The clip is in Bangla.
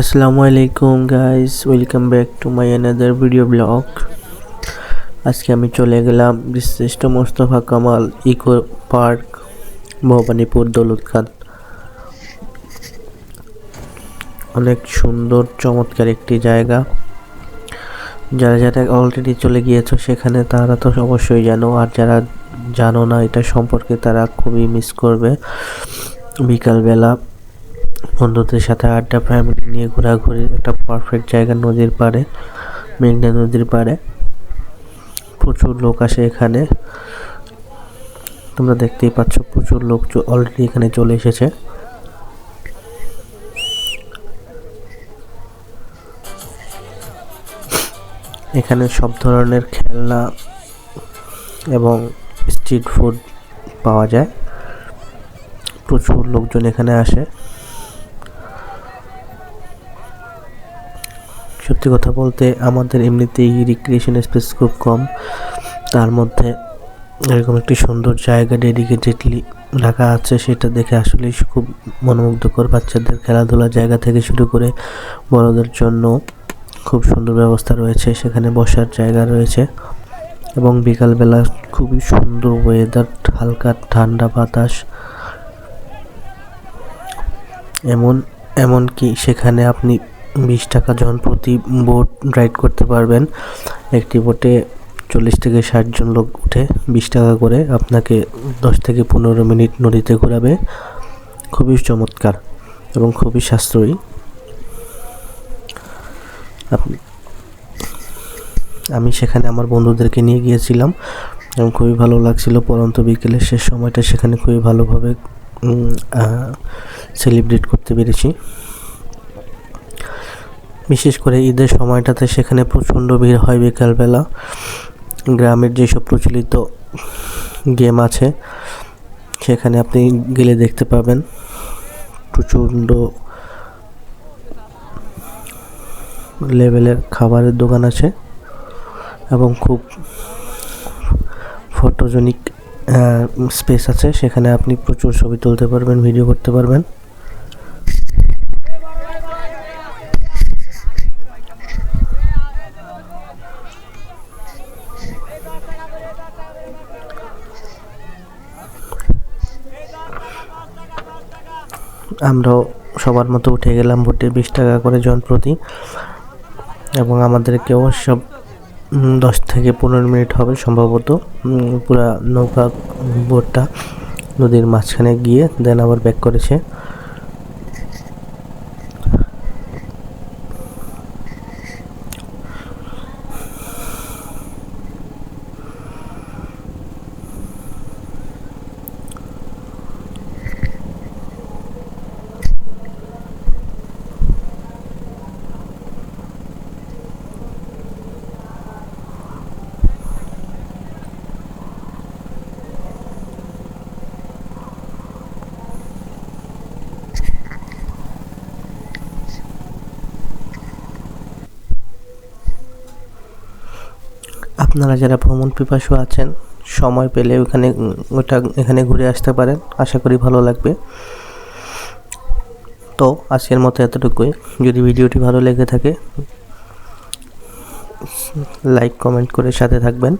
আসসালামু আলাইকুম guys welcome back to my another video blog আজকে আমি চলে গেলাম বিশ্রেষ্ঠ মোস্তফা কামাল ইকো পার্ক, ভবানীপুর দৌলত দৌলতখান। অনেক সুন্দর, চমৎকার একটি জায়গা। যারা যারা অলরেডি চলে গিয়েছো সেখানে তারা তো অবশ্যই জানো, আর যারা জানো না, এটা সম্পর্কে তারা খুবই মিস করবে। বিকালবেলা বন্ধুদের সাথে আড্ডা ফ্যামিলি নিয়ে ঘোরাঘুরির একটা পারফেক্ট জায়গা নদীর পাড়ে, মেঘনা নদীর পাড়ে। প্রচুর লোক আসে এখানে। তোমরা দেখতেই পাচ্ছ প্রচুর লোক অলরেডি এখানে চলে এসেছে। এখানে সব ধরনের খেলনা এবং স্ট্রিট ফুড পাওয়া যায়। প্রচুর লোকজন এখানে আসে। সত্যি কথা বলতে আমাদের এমনিতেই রিক্রিয়েশন স্পেস খুব কম। তার মধ্যে এরকম একটি সুন্দর জায়গা ডেডিকেটেডলি রাখা আছে, সেটা দেখে আসলে খুব মনোমুগ্ধকর বাচ্চাদের খেলাধুলার জায়গা থেকে শুরু করে বড়দের জন্য খুব সুন্দর ব্যবস্থা রয়েছে, সেখানে বসার জায়গা রয়েছে এবং বিকালবেলা খুবই সুন্দর ওয়েদার হালকা ঠান্ডা বাতাস। এমন, এমনকি সেখানে আপনি বিশ টাকা জন প্রতি বোট রাইড করতে পারবেন, একটি বোটে চল্লিশ থেকে ষাট জন লোক উঠে বিশ টাকা করে আপনাকে দশ থেকে পনেরো মিনিট নদীতে ঘোরাবে। খুবই চমৎকার এবং খুবই সাশ্রয়ী। আপনি আমি সেখানে আমার বন্ধুদেরকে নিয়ে গিয়েছিলাম এবং খুবই ভালো লাগছিল। পরন্ত বিকেলের শেষ সময়টা সেখানে খুবই ভালোভাবে সেলিব্রেট করতে পেরেছি। বিশেষ করে ঈদের সময়টাতে সেখানে প্রচণ্ড ভিড় হয় বিকালবেলা। গ্রামের যেসব প্রচলিত গেম আছে, সেখানে আপনি গেলে দেখতে পাবেন প্রচণ্ড লেভেলের খাবারের দোকান আছে এবং খুব ফটোজেনিক স্পেস আছে। সেখানে আপনি প্রচুর ছবি তুলতে পারবেন ভিডিও করতে পারবেন। আমরাও সবার মতো উঠে গেলাম ভোটে বিশ টাকা করে জন প্রতি। এবং আমাদেরকেও সব দশ থেকে পনেরো মিনিট হবে সম্ভবত পুরা নৌকা বোটটা নদীর মাঝখানে গিয়ে দেন আবার ব্যাক করেছে। আপনারা যারা ভ্রমণ পিপাসু আছেন, সময় পেলে ওখানে, ওটা এখানে ঘুরে আসতে পারেন। আশা করি ভালো লাগবে। তো আজকের মতো এতটুকুই। যদি ভিডিওটি ভালো লেগে থাকে, লাইক, কমেন্ট করে সাথে থাকবেন।